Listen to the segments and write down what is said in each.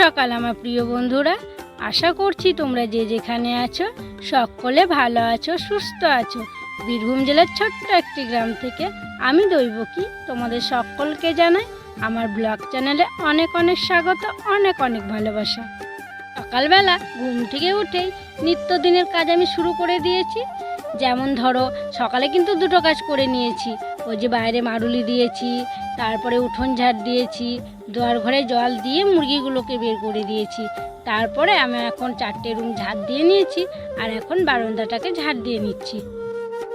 সকাল, আমার প্রিয় বন্ধুরা। আশা করছি তোমরা যে যেখানে আছো, সকলে ভালো আছো, সুস্থ আছো। বীরভূম জেলার ছোট্ট একটি গ্রাম থেকে আমি দৈবকী তোমাদের সকলকে জানাই আমার ব্লগ চ্যানেলে অনেক অনেক স্বাগত, অনেক অনেক ভালোবাসা। সকালবেলা ঘুম থেকে উঠেই নিত্যদিনের কাজ আমি শুরু করে দিয়েছি। যেমন ধরো, সকালে কিন্তু দুটো কাজ করে নিয়েছি। ওই যে বাইরে মারুলি দিয়েছি, তারপরে উঠোন ঝাড় দিয়েছি, দোয়ার ঘরে জল দিয়ে মুরগিগুলোকে বের করে দিয়েছি। তারপরে আমি এখন চারটে রুম ঝাড় দিয়ে নিয়েছি আর এখন বারান্দাটাকে ঝাড় দিয়ে নিচ্ছি।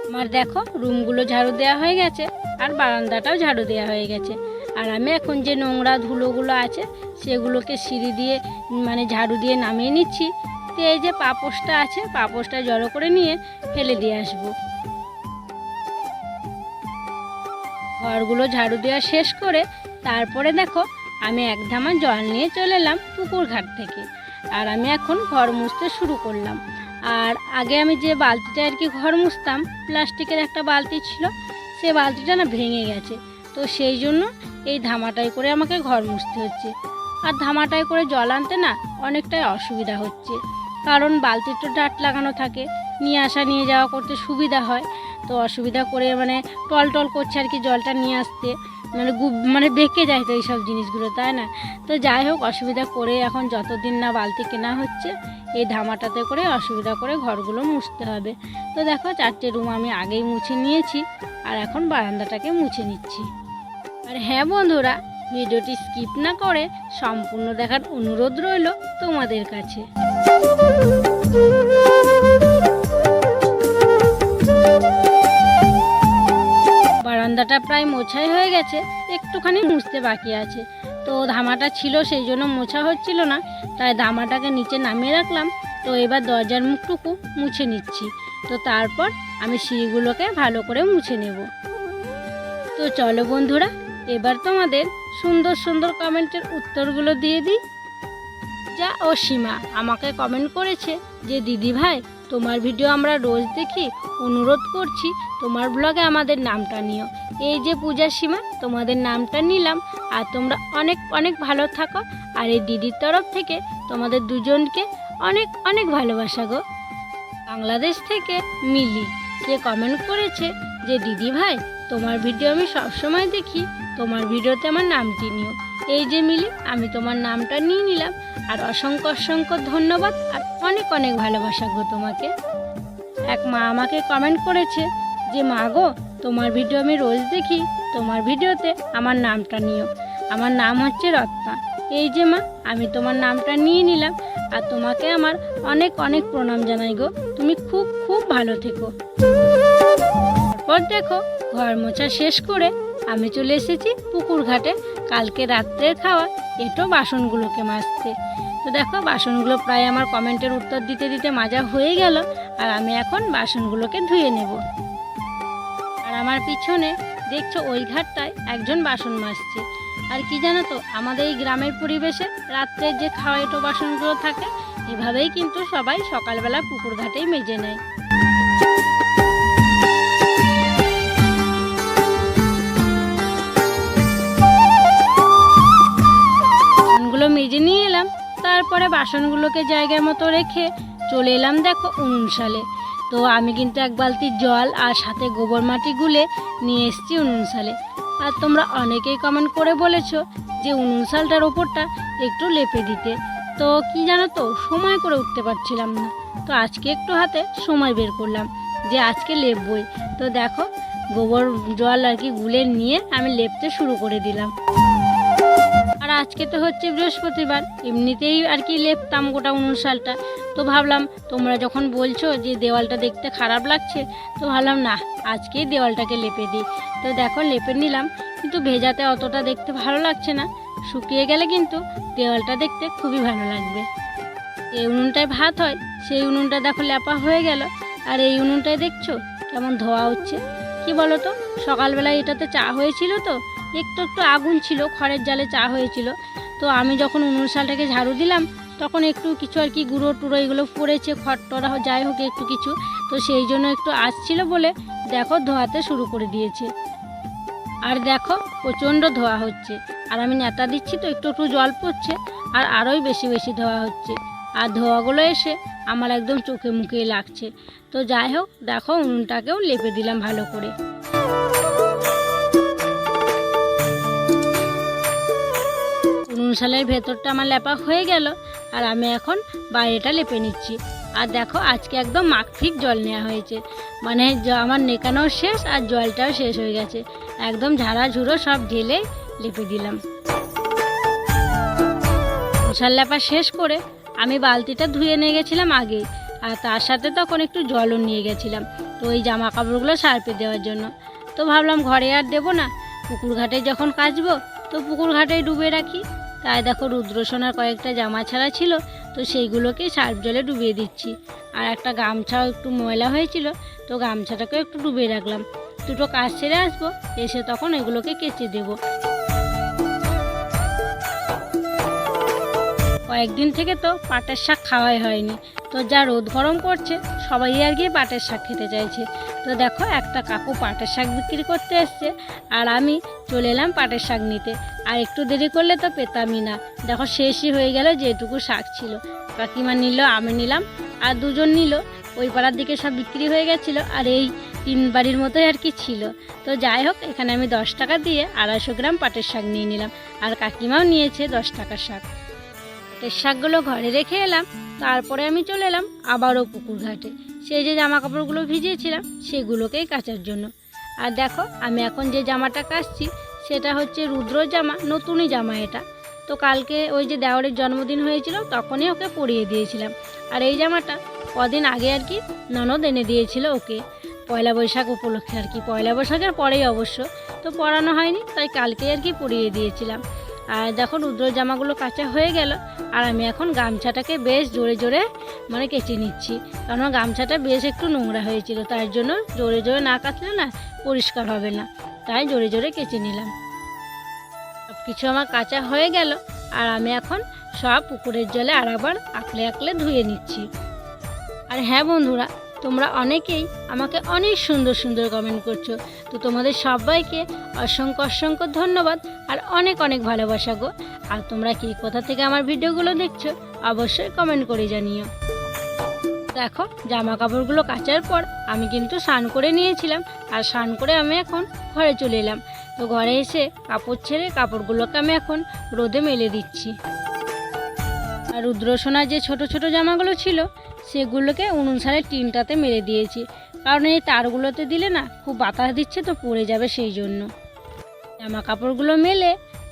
আমার দেখো, রুমগুলো ঝাড়ু দেওয়া হয়ে গেছে আর বারান্দাটাও ঝাড়ু দেওয়া হয়ে গেছে। আর আমি এখন যে নোংরা ধুলোগুলো আছে, সেগুলোকে সিঁড়ি দিয়ে মানে ঝাড়ু দিয়ে নামিয়ে নিচ্ছি। তো এই যে পাপোশটা আছে, পাপোশটা জড়ো করে নিয়ে ফেলে দিয়ে আসব। ঘরগুলো ঝাড়ু দেওয়া শেষ করে তারপরে দেখো, আমি এক ধামা জল নিয়ে চলে এলাম পুকুর ঘাট থেকে। আর আমি এখন ঘর মুছতে শুরু করলাম। আর আগে আমি যে বালতিটা আর কি ঘর মুছতাম, প্লাস্টিকের একটা বালতি ছিল, সে বালতিটা না ভেঙে গেছে। তো সেই জন্য এই ধামাটাই করে আমাকে ঘর মুছতে হচ্ছে। আর ধামাটাই করে জল আনতে না অনেকটাই অসুবিধা হচ্ছে। কারণ বালতির তো ডাট লাগানো থাকে, নিয়ে আসা নিয়ে যাওয়া করতে সুবিধা হয়। তো অসুবিধা করে মানে টল টল করছে আর কি জলটা নিয়ে আসতে। মানে গু মানে বেঁকে যায় তো এইসব জিনিসগুলো, তাই না? তো যাই হোক, অসুবিধা করে এখন যতদিন না বালতি কেনা হচ্ছে, এই ধামাটাতে করে অসুবিধা করে ঘরগুলো মুছতে হবে। তো দেখো, চারটে রুম আমি আগেই মুছে নিয়েছি, আর এখন বারান্দাটাকে মুছে নিচ্ছি। আর হ্যাঁ বন্ধুরা, ভিডিওটি স্কিপ না করে সম্পূর্ণ দেখার অনুরোধ রইল তোমাদের কাছে। বারান্দাটা প্রায় মোছাই হয়ে গেছে, একটুখানি মুছতে বাকি আছে। তো ধামাটা ছিল, সেই জন্য মোছা হচ্ছিল না, তাই ধামাটাকে নিচে নামিয়ে রাখলাম। তো এবার দরজার মুখটুকু মুছে নিচ্ছি। তো তারপর আমি সিঁড়িগুলোকে ভালো করে মুছে নেব। তো চলো বন্ধুরা, এবার তোমাদের সুন্দর সুন্দর কমেন্টের উত্তরগুলো দিয়ে দিই। যা ও সীমা আমাকে কমেন্ট করেছে যে দিদি ভাই তোমার ভিডিও আমরা রোজ দেখি, অনুরোধ করছি তোমার ব্লগে আমাদের নামটা নিও। এই যে পূজা সীমা, তোমাদের নামটা নিলাম আর তোমরা অনেক অনেক ভালো থাকো আর এই দিদির তরফ থেকে তোমাদের দুজনকে অনেক অনেক ভালোবাসা গো। বাংলাদেশ থেকে মিলি সে কমেন্ট করেছে যে, দিদি ভাই, তোমার ভিডিও আমি সবসময় দেখি, তোমার ভিডিওতে আমার নামটি নিও। এই যে মিলি, আমি তোমার নামটা নিয়ে নিলাম। আর অসংখ্য অসংখ্য ধন্যবাদ আর অনেক অনেক ভালোবাসা গো তোমাকে। এক মা আমাকে কমেন্ট করেছে যে, মা গো, তোমার ভিডিও আমি রোজ দেখি। তোমার ভিডিওতে আমার নামটা নিও। আমার নাম হচ্ছে রত্না। এই যে মা, আমি তোমার নামটা নিয়ে নিলাম আর তোমাকে আমার অনেক অনেক প্রণাম জানাই গো। তুমি খুব খুব ভালো থেকো। তারপর দেখো, ঘর মোছা শেষ করে আমি চলে এসেছি পুকুর ঘাটে। কালকে রাত্রের খাওয়া, এটো বাসনগুলোকে মাজতে। তো দেখো, বাসনগুলো প্রায় আমার কমেন্টের উত্তর দিতে দিতে মাজা হয়ে গেল, আর আমি এখন বাসনগুলোকে ধুয়ে নেব। আর আমার পিছনে দেখছ ওই ঘাটটায় একজন বাসন মাজছে। আর কি জানো তো, আমাদের এই গ্রামের পরিবেশে রাত্রের যে খাওয়া এটো বাসনগুলো থাকে, এভাবেই কিন্তু সবাই সকালবেলা পুকুর ঘাটেই মেজে নেয়। মেজে নিয়ে এলাম। তারপরে বাসনগুলোকে জায়গার মতো রেখে চলে এলাম দেখো উনুন সালে তো আমি কিন্তু এক বালতি জল আর সাথে গোবর মাটি গুলে নিয়ে এসেছি উনুন সালে আর তোমরা অনেকেই কমেন্ট করে বলেছ যে উনুন সালটার ওপরটা একটু লেপে দিতে। তো কি জানো তো, সময় করে উঠতে পারছিলাম না। তো আজকে একটু হাতে সময় বের করলাম যে আজকে লেপবই। তো দেখো, গোবর জল আর কি গুলে নিয়ে আমি লেপতে শুরু করে দিলাম। আজকে তো হচ্ছে বৃহস্পতিবার, এমনিতেই আর কি লেপতাম গোটা সালটা তো ভাবলাম, তোমরা যখন বলছো যে দেওয়ালটা দেখতে খারাপ লাগছে, তো ভাবলাম, না, আজকেই দেওয়ালটাকে লেপে দিই। তো দেখো, লেপে নিলাম, কিন্তু ভেজাতে অতটা দেখতে ভালো লাগছে না। শুকিয়ে গেলে কিন্তু দেওয়ালটা দেখতে খুবই ভালো লাগবে। এই উনুনটায় ভাত হয়, সেই উনুনটা দেখো লেপা হয়ে গেল। আর এই উনুনটায় দেখছ, কেমন ধোয়া হচ্ছে। কি বলো তো, সকালবেলায় এটাতে চা হয়েছিল তো? একটু একটু আগুন ছিল, খড়ের জালে চা হয়েছিল। তো আমি যখন উনুন শালটাকে ঝাড়ু দিলাম, তখন একটু কিছু আর কি গুঁড়ো টুড়ো এগুলো পড়েছে খড় টড়া যাই হোক, একটু কিছু। তো সেই জন্য একটু আসছিল বলে দেখো ধোয়াতে শুরু করে দিয়েছে। আর দেখো প্রচণ্ড ধোয়া হচ্ছে। আর আমি নেতা দিচ্ছি তো, একটু একটু জল পড়ছে, আর আরোই বেশি বেশি ধোয়া হচ্ছে। আর ধোয়াগুলো এসে আমার একদম চোখে মুখে লাগছে। তো যাই হোক, দেখো উনুনটাকেও লেপে দিলাম ভালো করে। উনুন শালের ভেতরটা আমার লেপা হয়ে গেল আর আমি এখন বাইরেটা লেপে নিচ্ছি। আর দেখো, আজকে একদম মাখফিক জল নেওয়া হয়েছে। মানে আমার নেকানো শেষ আর জলটাও শেষ হয়ে গেছে। একদম ঝাড়া ঝুড়ো সব ঢেলে লেপে দিলাম। মশাল লেপা শেষ করে আমি বালতিটা ধুয়ে নিয়ে গেছিলাম আগে। আর তার সাথে তখন একটু জলও নিয়ে গেছিলাম। তো ওই জামা কাপড়গুলো সার্পে দেওয়ার জন্য। তো ভাবলাম ঘরে আর দেবো না। পুকুর ঘাটে যখন কাচবো, তো পুকুর ঘাটেই ডুবে রাখি। তাই দেখো রুদ্রসোনার কয়েকটা জামা ছাড়া ছিল, তো সেইগুলোকে সার্ফ জলে ডুবিয়ে দিচ্ছি। আর একটা গামছাও একটু ময়লা হয়েছিল, তো গামছাটাকেও একটু ডুবিয়ে রাখলাম। দুটো কাজ ছেড়ে আসব, এসে তখন এগুলোকে কেচে দেবো। কয়েকদিন থেকে তো পাটের শাক খাওয়াই হয়নি। তো যা রোদ গরম করছে সবাই আর গিয়ে পাটের শাক খেতে চাইছে। তো দেখো, একটা কাকু পাটের শাক বিক্রি করতে এসছে, আর আমি চলে এলাম পাটের শাক নিতে। আর একটু দেরি করলে তো পেতামই না। দেখো, শেষই হয়ে গেল যেটুকু শাক ছিল। কাকিমা নিল, আমি নিলাম, আর দুজন নিল। ওই পাড়ার দিকে সব বিক্রি হয়ে গেছিল, আর এই তিন বাড়ির মতোই আর কি ছিল। তো যাই হোক, এখানে আমি দশ টাকা দিয়ে আড়াইশো গ্রাম পাটের শাক নিয়ে নিলাম, আর কাকিমাও নিয়েছে দশ টাকার শাক। পাটের শাকগুলো ঘরে রেখে এলাম। তারপরে আমি চলে এলাম আবারও পুকুর ঘাটে সেই যে জামা কাপড়গুলো ভিজিয়েছিলাম, সেগুলোকেই কাচার জন্য। আর দেখো, আমি এখন যে জামাটা কাচছি, সেটা হচ্ছে রুদ্র জামা, নতুনই জামা এটা। তো কালকে ওই যে দেওয়ারের জন্মদিন হয়েছিল, তখনই ওকে পরিয়ে দিয়েছিলাম। আর এই জামাটা কদিন আগে আর কি ননদ এনে দিয়েছিল ওকে। পয়লা বৈশাখ উপলক্ষে আর কি, পয়লা বৈশাখের পরেই অবশ্য। তো পরানো হয়নি, তাই কালকে আর কি পরিয়ে দিয়েছিলাম। আর দেখো রুদ্র জামাগুলো কাঁচা হয়ে গেল। আর আমি এখন গামছাটাকে বেশ জোরে জোরে মানে কেচে নিচ্ছি। কারণ গামছাটা বেশ একটু নোংরা হয়েছিল, তার জন্য জোরে জোরে না কাচলে না পরিষ্কার হবে না। তাই জোরে জোরে কেচে নিলাম। সব কিছু আমার কাঁচা হয়ে গেল, আর আমি এখন সব পুকুরের জলে আর আবার আকলে আকলে ধুয়ে নিচ্ছি। আর হ্যাঁ বন্ধুরা তোমরা অনেকেই আমাকে অনেক সুন্দর সুন্দর কমেন্ট করছ। তো তোমাদের সবাইকে অসংখ্য অসংখ্য ধন্যবাদ আর অনেক অনেক ভালোবাসা গো। আর তোমরা কি কোথা থেকে আমার ভিডিওগুলো দেখছ, অবশ্যই কমেন্ট করে জানিও। দেখো জামা কাপড়গুলো কাচার পর আমি কিন্তু স্নান করে নিয়েছিলাম। আর স্নান করে আমি এখন ঘরে চলে এলাম। তো ঘরে এসে কাপড় ছেড়ে কাপড়গুলোকে আমি এখন রোদে মেলে দিচ্ছি। আর রুদ্রসোনার যে ছোট ছোট জামাগুলো ছিল, সেগুলোকে উনুন সালের টিনটাতে মেরে দিয়েছি। কারণ এই তারগুলোতে দিলে না, খুব বাতাস দিচ্ছে তো পড়ে যাবে সেই জন্য। জামা কাপড়গুলো মেলে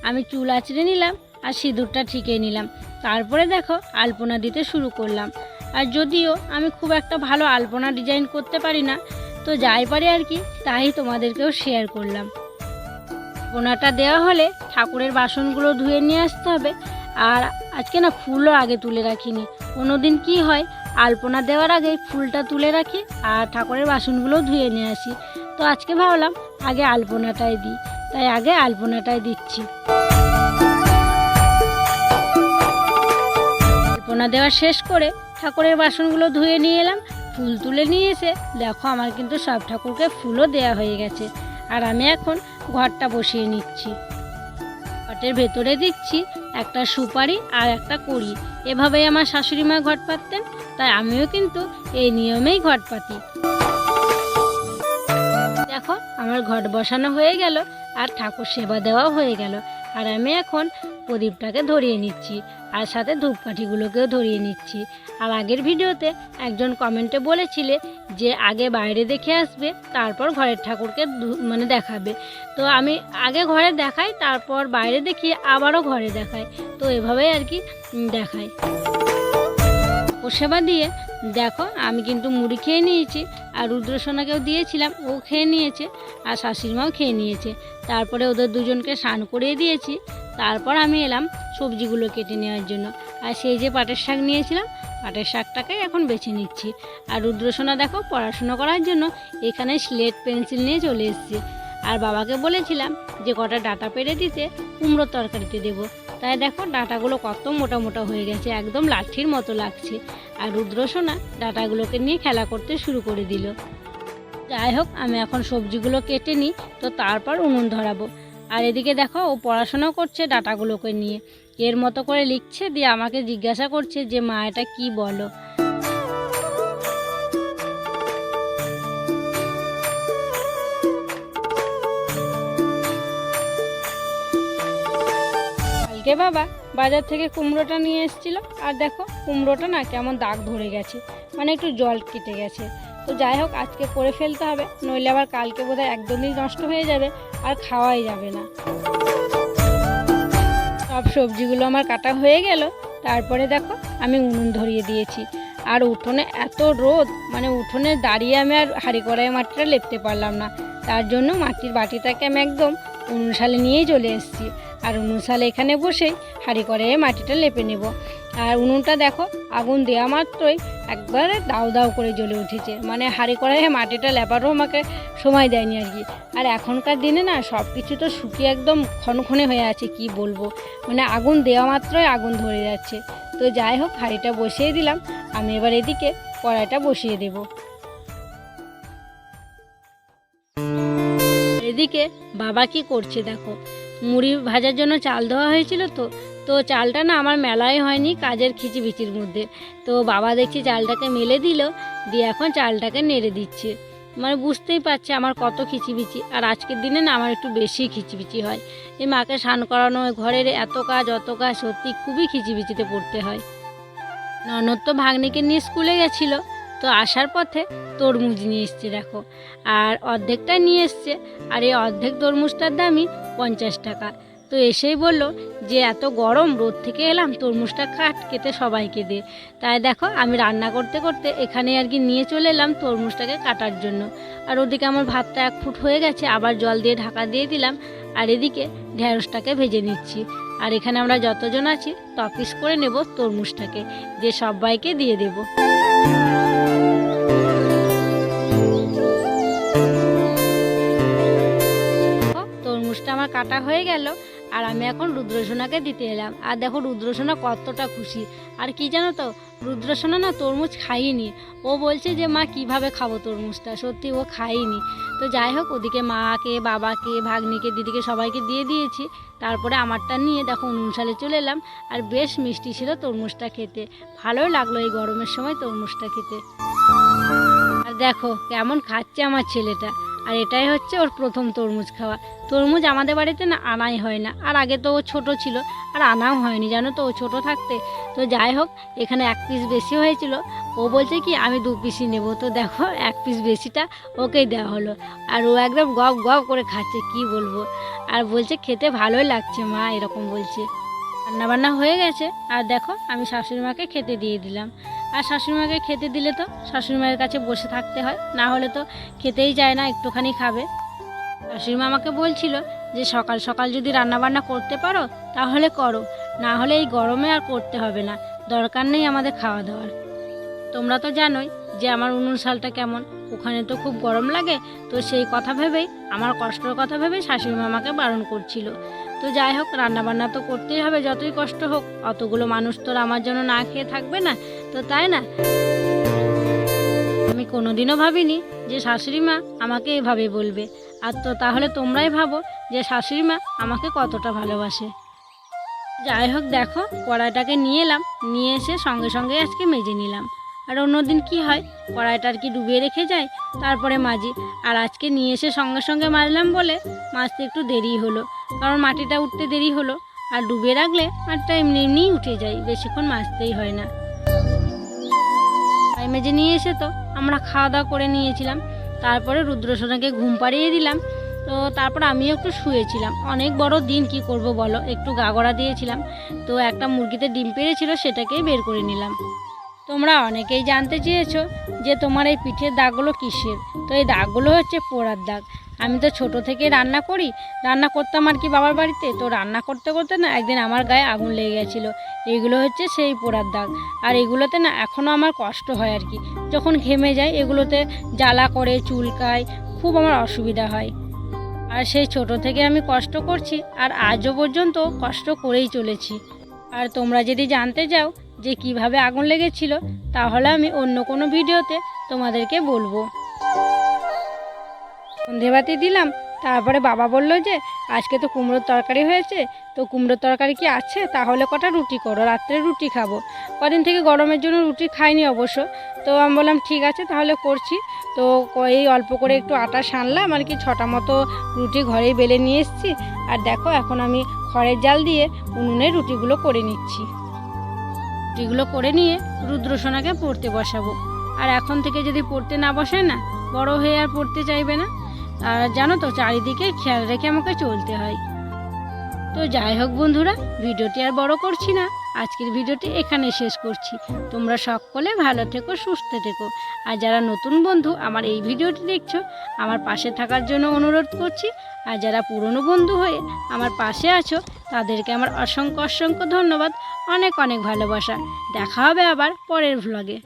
আমি চুল আঁচড়ে নিলাম আর সিঁদুরটা ঠিকে নিলাম। তারপরে দেখো, আলপনা দিতে শুরু করলাম। আর যদিও আমি খুব একটা ভালো আলপনা ডিজাইন করতে পারি না, তো যাই পারি আর কি, তাই তোমাদেরকেও শেয়ার করলাম। আলপনাটা দেওয়া হলে ঠাকুরের বাসনগুলো ধুয়ে নিয়ে আসতে হবে। আর আজকে না ফুলও আগে তুলে রাখিনি। কোনোদিন কি হয়, আলপনা দেওয়ার আগে ফুলটা তুলে রাখি আর ঠাকুরের বাসনগুলোও ধুয়ে নিয়ে আসি। তো আজকে ভাবলাম আগে আলপনাটাই দিই, তাই আগে আলপনাটাই দিচ্ছি। আলপনা দেওয়া শেষ করে ঠাকুরের বাসনগুলো ধুয়ে নিয়ে এলাম, ফুল তুলে নিয়ে এসে দেখো আমার কিন্তু সব ঠাকুরকে ফুলও দেওয়া হয়ে গেছে। আর আমি এখন ঘরটা বসিয়ে নিচ্ছি। ঘটের ভেতরে দিচ্ছি একটা সুপারি আর একটা কড়ি। এভাবেই আমার শাশুড়ি মা ঘট পাততেন তাই আমিও কিন্তু এই নিয়মেই ঘট পাতি। দেখো, আমার ঘট বসানো হয়ে গেল আর ঠাকুর সেবা দেওয়াও হয়ে গেল। আর আমি এখন প্রদীপটাকে ধরিয়ে নিচ্ছি আর সাথে ধূপকাঠিগুলোকেও ধরিয়ে নিচ্ছি। আর আগের ভিডিওতে একজন কমেন্টে বলেছিলে যে আগে বাইরে দেখে আসবে, তারপর ঘরের ঠাকুরকে মানে দেখাবে। তো আমি আগে ঘরে দেখাই, তারপর বাইরে দেখি, আবারও ঘরে দেখাই। তো এভাবেই আর কি দেখাই। সেবা দিয়ে, দেখো, আমি কিন্তু মুড়ি খেয়ে নিয়েছি, আর রুদ্রসোনাকেও দিয়েছিলাম, ও খেয়ে নিয়েছে, আর শাশুড়িমাও খেয়ে নিয়েছে। তারপরে ওদের দুজনকে স্নান করিয়ে দিয়েছি, তারপর আমি এলাম সবজিগুলো কেটে নেওয়ার জন্য। আর সেই যে পাটের শাক নিয়েছিলাম, পাটের শাকটাকে এখন বেছে নিচ্ছি। আর রুদ্রসোনা দেখো, পড়াশোনা করার জন্য এখানে স্লেট, পেন্সিল নিয়ে চলে এসেছি। আর বাবাকে বলেছিলাম যে কটা ডাটা পেরে দিতে কুমড়োর তরকারিতে দেবো। তাই দেখো, ডাটাগুলো কত মোটা মোটা হয়ে গেছে, একদম লাঠির মতো লাগছে। আর রুদ্রসোনা ডাটাগুলোকে নিয়ে খেলা করতে শুরু করে দিল। যাই হোক, আমি এখন সবজিগুলো কেটে নিই, তো তারপর উনুন ধরাবো। আর এদিকে দেখো, ও পড়াশোনা করছে ডাটাগুলোকে নিয়ে। এর মতো করে লিখছে, দিয়ে আমাকে জিজ্ঞাসা করছে যে, মা, এটা কি বলো? কালকে বাবা বাজার থেকে কুমড়োটা নিয়ে এসেছিল। আর দেখো, কুমড়োটা না কেমন দাগ ধরে গেছে মানে একটু জল কেটে গেছে। তো যাই হোক, আজকে করে ফেলতে হবে, নইলে আবার কালকে বোধহয় একদমই নষ্ট হয়ে যাবে আর খাওয়াই যাবে না। সব সবজিগুলো আমার কাটা হয়ে গেল। তারপরে দেখো, আমি উনুন ধরিয়ে দিয়েছি। আর উঠোনে এত রোদ মানে উঠোনে দাঁড়িয়ে আমি আর হাঁড়ি কড়াই মাটিটা লেপতে পারলাম না। তার জন্য মাটির বাটিটাকে আমি একদম উনুন সালে নিয়েই চলে এসেছি। আর উনুন সালে এখানে বসেই হাঁড়ি কড়াইয়ে মাটিটা লেপে নেব। আর উনুনটা দেখো, আগুন দেওয়া মাত্রই একবারে দাউ দাউ করে জ্বলে উঠেছে। মানে হাঁড়ি কড়াইয়ে মাটিটা লেপারও আমাকে সময় দেয়নি আর কি। আর এখনকার দিনে না সব কিছু তো শুকিয়ে একদম ক্ষণক্ষণে হয়ে আছে, কি বলব? মানে আগুন দেওয়া মাত্রই আগুন ধরে যাচ্ছে। তো যাই হোক, হাঁড়িটা বসিয়ে দিলাম। আমি এবার এদিকে কড়াইটা বসিয়ে দেব। এদিকে বাবা কি করছে দেখো? মুড়ি ভাজার জন্য চাল দেওয়া হয়েছিল তো তো চালটা না আমার মেলাই হয়নি, কাজের খিচিবিচির মধ্যে। তো বাবা দেখছি চালটাকে মেলে দিল, দিয়ে এখন চালটাকে নেড়ে দিচ্ছে। মানে বুঝতেই পারছে আমার কত খিচিবিচি, আর আজকের দিনে না আমার একটু বেশি খিচিবিচি হয়। এই মাকে স্নান করানো ঘরের এত কাজ, অত কাজ, সত্যি খুবই খিচিবিচিতে পড়তে হয়। ননদ তো ভাগ্নিকে নিয়ে স্কুলে গেছিল, তো আসার পথে তরমুজ নিয়ে এসছে দেখো। আর অর্ধেকটা নিয়ে এসছে, আর এই অর্ধেক তরমুজটার দামই পঞ্চাশ টাকা। তো এসেই বলল যে এত গরম, রোদ থেকে এলাম, তরমুজটা কাট কেটে সবাইকে দে। তাই দেখো, আমি রান্না করতে করতে এখানে আর কি নিয়ে চলে এলাম তরমুজটাকে কাটার জন্য। আর ওদিকে আমার ভাতটা এক ফুট হয়ে গেছে, আবার জল দিয়ে ঢাকা দিয়ে দিলাম। আর এদিকে ঢেঁড়সটাকে ভেজে নিচ্ছি। আর এখানে আমরা যতজন আছি, টপিস করে নেব তরমুজটাকে। যে সবাইকে দিয়ে দেব। তরমুজটা আমার কাটা হয়ে গেল। আর আমি এখন রুদ্রসোনাকে দিতে এলাম। আর দেখো, রুদ্রসোনা কতটা খুশি। আর কি জানো তো, রুদ্রসোনা না তরমুজ খাইনি ও বলছে যে, মা, কীভাবে খাব তরমুজটা? সত্যি ও খাইনি তো যাই হোক, ওদিকে মাকে, বাবাকে, ভাগ্নিকে, দিদিকে সবাইকে দিয়ে দিয়েছি। তারপরে আমারটা নিয়ে দেখো, উনুন সালে চলে এলাম। আর বেশ মিষ্টি ছিল তরমুজটা খেতে। ভালোই লাগল এই গরমের সময় তরমুজটা খেতে। আর দেখো, কেমন খাচ্ছে আমার ছেলেটা। আর এটাই হচ্ছে ওর প্রথম তরমুজ খাওয়া। তরমুজ আমাদের বাড়িতে না আনাই হয় না। আর আগে তো ও ছোটো ছিল, আর আনাও হয়নি, জানো তো ও ছোটো থাকতে। তো যাই হোক, এখানে এক পিস বেশি হয়েছিল। ও বলছে কি, আমি দু পিসই নেব। তো দেখো, এক পিস বেশিটা ওকেই দেওয়া হলো। আর ও একদম গপ গপ করে খাচ্ছে, কি বলব? আর বলছে, খেতে ভালোই লাগছে মা, এরকম বলছে। রান্নাবান্না হয়ে গেছে। আর দেখো, আমি শাশুড়ি মাকে খেতে দিয়ে দিলাম। আর শাশুড়িমাকে খেতে দিলে তো শাশুড়ি মায়ের কাছে বসে থাকতে হয়, না হলে তো খেতেই যায় না, একটুখানি খাবে। শাশুড়ি মা আমাকে বলছিল যে সকাল সকাল যদি রান্নাবান্না করতে পারো তাহলে করো, না হলে এই গরমে আর করতে হবে না, দরকার নেই আমাদের খাওয়া দাওয়ার তোমরা তো জানোই যে আমার উনুন শালটা কেমন। ওখানে তো খুব গরম লাগে, তো সেই কথা ভেবেই, আমার কষ্টের কথা ভেবেই শাশুড়ি মা আমাকে বারণ করছিল। তো যাই হোক, রান্নাবান্না তো করতেই হবে, যতই কষ্ট হোক, অতগুলো মানুষ তো আমার জন্য না খেয়ে থাকবে না, তো তাই না? আমি কোনোদিনও ভাবিনি যে শাশুড়ি মা আমাকে এভাবে বলবে। আর তো তাহলে তোমরাই ভাবো যে শাশুড়ি মা আমাকে কতটা ভালোবাসে। যাই হোক, দেখো, কড়াইটাকে নিয়ে এলাম, নিয়ে এসে সঙ্গে সঙ্গে আজকে মেজে নিলাম। আর অন্যদিন কি হয়? কড়াইটা আর কি ডুবিয়ে রেখে যায়? তারপরে মাজি আর আজকে নিয়ে এসে সঙ্গে সঙ্গে মাজলাম বলে মাজতে একটু দেরি হলো। কারণ মাটিটা উঠতে দেরি হলো। আর ডুবিয়ে রাখলে মাটিটা এমনি এমনিই উঠে যায়, বেশিক্ষণ মাজতেই হয় না। তাই মেজে নিয়ে এসে তো আমরা খাওয়া দাওয়া করে নিয়েছিলাম। তারপরে রুদ্রসোনাকে ঘুম পাড়িয়ে দিলাম। তো তারপর আমিও একটু শুয়েছিলাম। অনেক বড় দিন, কি করব বলো? একটু গাগড়া দিয়েছিলাম। তো একটা মুরগিতে ডিম পেড়েছিল, সেটাকেই বের করে নিলাম। তোমরা অনেকেই জানতে চেয়েছো যে তোমার এই পিঠের দাগগুলো কিসের? তো এই দাগগুলো হচ্ছে পোড়ার দাগ। আমি তো ছোট থেকে রান্না করি, রান্না করতাম আর কি বাবার বাড়িতে। তো রান্না করতে করতে না একদিন আমার গায়ে আগুন লেগে গেছিল। এইগুলো হচ্ছে সেই পোড়ার দাগ। আর এগুলোতে না এখনও আমার কষ্ট হয় আর কি। যখন ঘেমে যায় এগুলোতে জ্বালা করে, চুলকায়, খুব আমার অসুবিধা হয়। আর সেই ছোট থেকে আমি কষ্ট করছি, আর আজও পর্যন্ত কষ্ট করেই চলেছি। আর তোমরা যদি জানতে চাও যে কীভাবে আগুন লেগেছিল, তাহলে আমি অন্য কোনো ভিডিওতে তোমাদেরকে বলব। সন্ধেবাতি দিলাম, তারপরে বাবা বলল যে, আজকে তো কুমড়োর তরকারি হয়েছে, তো কুমড়োর তরকারি কি আছে? তাহলে কটা রুটি করো? রাত্রে রুটি খাব। কদিন থেকে গরমের জন্য রুটি খাইনি অবশ্য। তো আমি বললাম, ঠিক আছে, তাহলে করছি। তো এই অল্প করে একটু আটা সানলাম, আর কি ছটা মতো রুটি ঘরেই বেলে নিয়ে এসেছি। আর দেখো, এখন আমি খড়ের জাল দিয়ে উনুনে রুটিগুলো করে নিচ্ছি। রুটিগুলো করে নিয়ে রুদ্রসোনাকে পড়তে বসাবো। আর এখন থেকে যদি পড়তে না বসে না, বড় হয়ে আর পড়তে চাইবে না। আর জানো তো, চারিদিকে খেয়াল রেখে আমাকে চলতে হয়। তো যাই হোক বন্ধুরা, ভিডিওটি আর বড় করছি না। আজকের ভিডিওটি এখানে শেষ করছি। তোমরা সকলে ভালো থেকো, সুস্থ থেকো। আর যারা নতুন বন্ধু আমার এই ভিডিওটি দেখছ, আমার পাশে থাকার জন্য অনুরোধ করছি। আর যারা পুরনো বন্ধু হয়ে আমার পাশে আছো, তাদেরকে আমার অসংখ্য অসংখ্য ধন্যবাদ। অনেক অনেক ভালোবাসা। দেখা হবে আবার পরের ভ্লগে